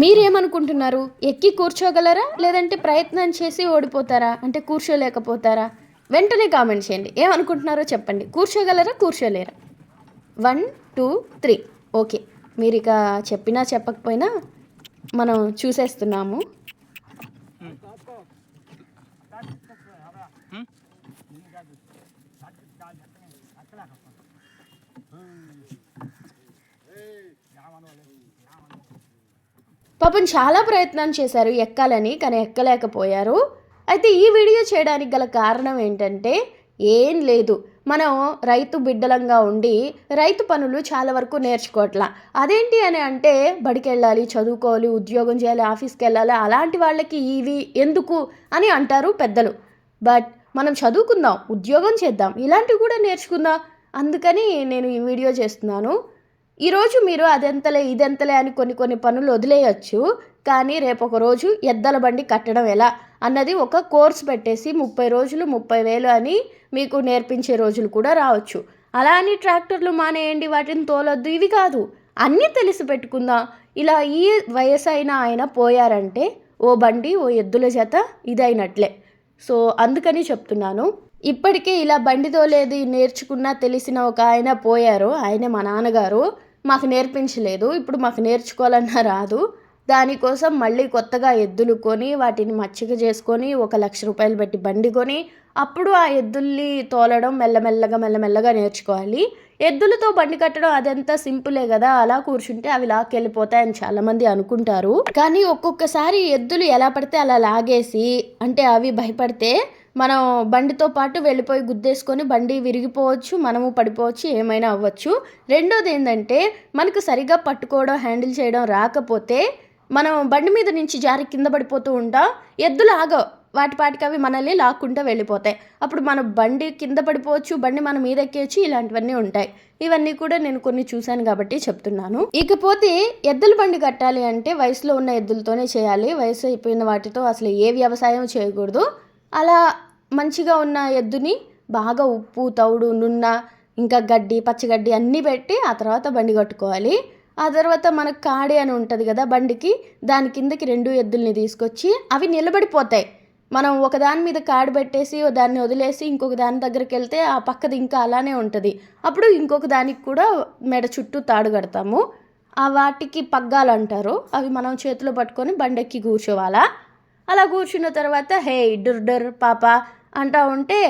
మీరేమనుకుంటున్నారు? ఎక్కి కూర్చోగలరా? లేదంటే ప్రయత్నం చేసి ఓడిపోతారా? అంటే కూర్చోలేకపోతారా? వెంటనే కామెంట్ చేయండి. ఏమనుకుంటున్నారో చెప్పండి. కూర్చోగలరా? కూర్చోలేరా? వన్ టూ త్రీ ఓకే మీరు ఇక చెప్పినా చెప్పకపోయినా మనం చూసేస్తున్నాము. Hmm? పాపం చాలా ప్రయత్నం చేశారు ఎక్కాలని కానీ ఎక్కలేకపోయారు. అయితే ఈ వీడియో చేయడానికి గల కారణం ఏంటంటే ఏం లేదు. మనం రైతు బిడ్డలంగా ఉండి రైతు పనులు చాలా వరకు నేర్చుకోవట్లా. అదేంటి అని అంటే బడికి వెళ్ళాలి చదువుకోవాలి ఉద్యోగం చేయాలి ఆఫీస్కి వెళ్ళాలి అలాంటి వాళ్ళకి ఇవి ఎందుకు అని అంటారు పెద్దలు. బట్ మనం చదువుకుందాం ఉద్యోగం చేద్దాం ఇలాంటివి కూడా నేర్చుకుందాం. అందుకని నేను ఈ వీడియో చేస్తున్నాను. ఈరోజు మీరు అదెంతలే ఇదెంతలే అని కొన్ని కొన్ని పనులు వదిలేయచ్చు. కానీ రేపు ఒక రోజు ఎద్దల బండి కట్టడం ఎలా అన్నది ఒక కోర్స్ పెట్టేసి ముప్పై రోజులు ముప్పై వేలు అని మీకు నేర్పించే రోజులు కూడా రావచ్చు. అలా అని ట్రాక్టర్లు మానేయండి వాటిని తోలొద్దు. ఇవి కాదు అన్నీ తెలిసి పెట్టుకుందాం. ఇలా ఈ వయసు ఆయన పోయారంటే ఓ బండి ఓ ఎద్దుల జత ఇదైనట్లే. సో అందుకని చెప్తున్నాను. ఇప్పటికే ఇలా బండి తోలేది నేర్చుకున్నా తెలిసిన ఒక ఆయన పోయారు. ఆయనే మా నాన్నగారు. మాకు నేర్పించలేదు ఇప్పుడు మాకు నేర్చుకోవాలన్నా రాదు. దానికోసం మళ్ళీ కొత్తగా ఎద్దులు కొని వాటిని మచ్చిక చేసుకొని ఒక లక్ష రూపాయలు పెట్టి బండి కొని అప్పుడు ఆ ఎద్దుల్ని తోలడం మెల్లమెల్లగా మెల్లమెల్లగా నేర్చుకోవాలి. ఎద్దులతో బండి కట్టడం అదంతా సింపులే కదా అలా కూర్చుంటే అవి లాక్కెళ్ళిపోతాయని చాలామంది అనుకుంటారు. కానీ ఒక్కొక్కసారి ఎద్దులు ఎలా పడితే అలా లాగేసి అంటే అవి భయపడితే మనం బండితో పాటు వెళ్ళిపోయి గుద్దేసుకొని బండి విరిగిపోవచ్చు మనము పడిపోవచ్చు ఏమైనా అవ్వచ్చు. రెండోది ఏంటంటే మనకు సరిగా పట్టుకోవడం హ్యాండిల్ చేయడం రాకపోతే మనం బండి మీద నుంచి జారి కింద పడిపోతూ ఉంటాం. ఎద్దులు ఆగవు. వాటి పాటికి అవి మనల్ని లాక్కుంటూ వెళ్ళిపోతాయి. అప్పుడు మన బండి కింద పడిపోవచ్చు బండి మన మీద ఎక్కేయచ్చు ఇలాంటివన్నీ ఉంటాయి. ఇవన్నీ కూడా నేను కొన్ని చూశాను కాబట్టి చెప్తున్నాను. ఇకపోతే ఎద్దుల బండి కట్టాలి అంటే వయసులో ఉన్న ఎద్దులతోనే చేయాలి. వయసు అయిపోయిన వాటితో అసలు ఏ వ్యవసాయం చేయకూడదు. అలా మంచిగా ఉన్న ఎద్దుని బాగా ఉప్పు తౌడు నున్న ఇంకా గడ్డి పచ్చగడ్డి అన్నీ పెట్టి ఆ తర్వాత బండి కట్టుకోవాలి. ఆ తర్వాత మనకు కాడి అని ఉంటుంది కదా బండికి దాని కిందకి రెండు ఎద్దుల్ని తీసుకొచ్చి అవి నిలబడిపోతాయి. మనం ఒక దాని మీద కాడు పెట్టేసి దాన్ని వదిలేసి ఇంకొక దాని దగ్గరికి వెళ్తే ఆ పక్కది ఇంకా అలానే ఉంటుంది. అప్పుడు ఇంకొక దానికి కూడా మెడ చుట్టూ తాడు కడతాము. ఆ వాటికి పగ్గాలు అంటారు. అవి మనం చేతిలో పట్టుకొని బండెక్కి కూర్చోవాలా? అలా కూర్చున్న తర్వాత హే డర్ డర్ పాప అంటా ఉంటే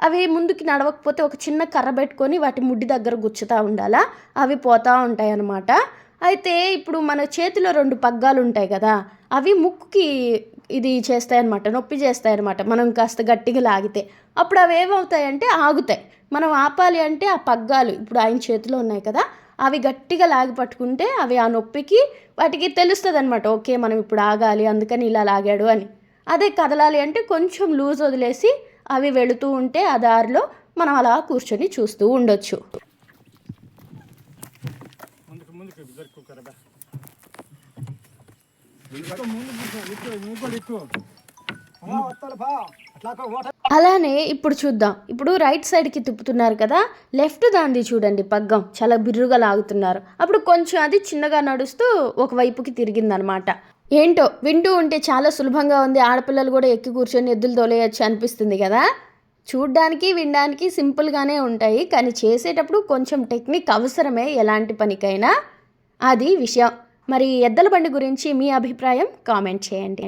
అవి ముందుకి నడవకపోతే ఒక చిన్న కర్ర పెట్టుకొని వాటి ముడ్డి దగ్గర గుచ్చుతూ ఉండాలా? అవి పోతూ ఉంటాయి అన్నమాట అయితే ఇప్పుడు మన చేతిలో రెండు పగ్గాలు ఉంటాయి కదా అవి ముక్కుకి ఇది చేస్తాయన్నమాట నొప్పి చేస్తాయన్నమాట మనం కాస్త గట్టిగా లాగితే. అప్పుడు అవి ఏమవుతాయంటే ఆగుతాయి. మనం ఆపాలి అంటే ఆ పగ్గాలు ఇప్పుడు ఆయన చేతిలో ఉన్నాయి కదా అవి గట్టిగా లాగి పట్టుకుంటే అవి ఆ నొప్పికి వాటికి తెలుస్తుంది అనమాట ఓకే మనం ఇప్పుడు ఆగాలి అందుకని ఇలా లాగాడు అని. అదే కదలాలి అంటే కొంచెం లూజ్ వదిలేసి అవి వెళుతూ ఉంటే ఆ దారిలో మనం అలా కూర్చొని చూస్తూ ఉండొచ్చు. ముందుకు ముందుకు అలానే ఇప్పుడు చూద్దాం. ఇప్పుడు రైట్ సైడ్కి తిప్పుతున్నారు కదా లెఫ్ట్ దాంది చూడండి పగ్గం. చాలా బిర్రుగా లాగుతున్నారు. అప్పుడు కొంచెం అది చిన్నగా నడుస్తూ ఒకవైపుకి తిరిగిందనమాట. ఏంటో వింటూ ఉంటే చాలా సులభంగా ఉంది. ఆడపిల్లలు కూడా ఎక్కి కూర్చొని ఎద్దులు తోలేయచ్చు అనిపిస్తుంది కదా. చూడ్డానికి వినడానికి సింపుల్గానే ఉంటాయి. కానీ చేసేటప్పుడు కొంచెం టెక్నిక్ అవసరమే ఎలాంటి పనికైనా. అది విషయం. మరి ఎద్దల బండి గురించి మీ అభిప్రాయం కామెంట్ చేయండి.